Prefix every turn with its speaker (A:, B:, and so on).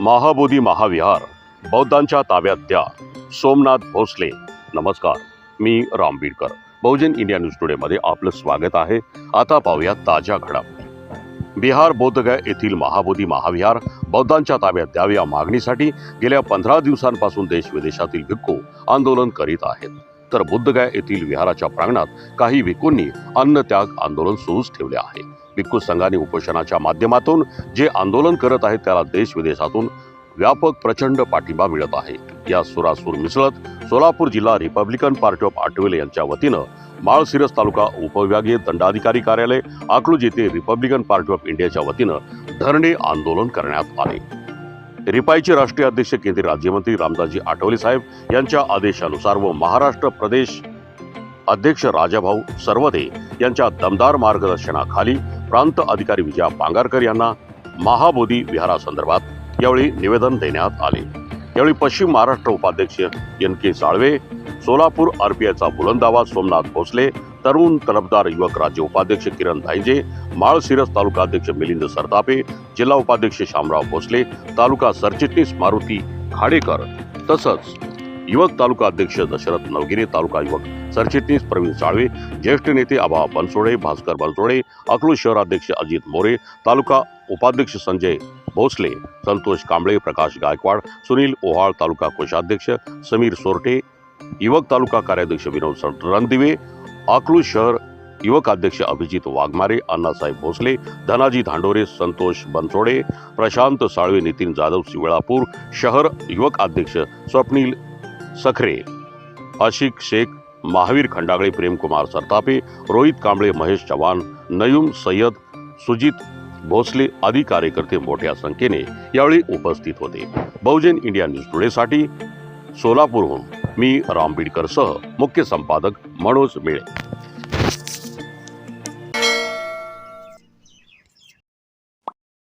A: महाबोधी महाविहार बौद्धांच्या ताब्यात द्या. सोमनाथ भोसले नमस्कार. मी राम बीडकर बहुजन इंडिया न्यूज टुडेमध्ये आपलं स्वागत आहे. आता पाहूया ताज्या घडामोडी. बिहार बोधगया येथील महाबोधी महाविहार बौद्धांच्या ताब्यात द्यावे या मागणीसाठी गेल्या पंधरा दिवसांपासून देश विदेशातील भिक्खू आंदोलन करीत आहेत. तर बुद्धगया येथील विहाराच्या प्रांगणात काही भिक्खूंनी अन्नत्याग आंदोलन सुरूच ठेवले आहे. भिक्खू संघाने उपोषणाच्या माध्यमातून जे आंदोलन करत आहेत त्याला देश विदेशातून व्यापक प्रचंड पाठिंबा मिळत आहे. या सुरासूर मिसळत सोलापूर जिल्हा रिपब्लिकन पार्टी ऑफ आठवले यांच्या वतीनं माळशिरस तालुका उपविभागीय दंडाधिकारी कार्यालय अकलूज येथे रिपब्लिकन पार्टी ऑफ इंडियाच्या वतीनं धरणे आंदोलन करण्यात आले. रिपाईचे राष्ट्रीय अध्यक्ष केंद्रीय राज्यमंत्री रामदासजी आठवले साहेब यांच्या आदेशानुसार व महाराष्ट्र प्रदेश अध्यक्ष राजाभाऊ सर्वदे यांच्या दमदार मार्गदर्शनाखाली प्रांत अधिकारी विजया पांगारकर यांना महाबोधी विहारासंदर्भात यावेळी निवेदन देण्यात आले. यावेळी पश्चिम महाराष्ट्र उपाध्यक्ष एन के साळवे सोलापूर आरपीआयचा बुलंदाबाद सोमनाथ भोसले तरुण तलबदार युवक राज्य उपाध्यक्ष किरण धायजे माळशिरस तालुका अध्यक्ष मिलिंद सरतापे जिल्हा उपाध्यक्ष शामराव भोसले तालुका सरचिटणीस मारुती खाडेकर तसंच युवक तालुका अध्यक्ष दशरथ नवगिरे, तालुका युवक सरचिटणीस प्रवीण साळवे, ज्येष्ठ नेते आबा बनसोडे, भास्कर बनसोडे, अकलूज शहराध्यक्ष अजित मोरे, तालुका उपाध्यक्ष संजय भोसले, संतोष कांबळे, प्रकाश गायकवाड, सुनील ओहाळ, तालुका कोषाध्यक्ष समीर सोरटे, युवक तालुका कार्याध्यक्ष विनोद रणदिवे, अकलूज शहर युवक अध्यक्ष अभिजित वाघमारे, अण्णासाहेब भोसले, धनाजी धांडोरे, संतोष बनसोडे, प्रशांत साळवे, नितीन जाधव, शिवळापूर शहर युवक अध्यक्ष स्वप्नील सखरे आशिक शेख महावीर खंडागळे प्रेमकुमार सरतापे रोहित कांबळे महेश चव्हाण नयूम सय्यद सुजित भोसले आदी कार्यकर्ते मोठ्या संख्येने यावेळी उपस्थित होते. बहुजन इंडिया न्यूज टुडेसाठी सोलापूरहून मी रामबीडकरसह मुख्य संपादक मनोज मिळे.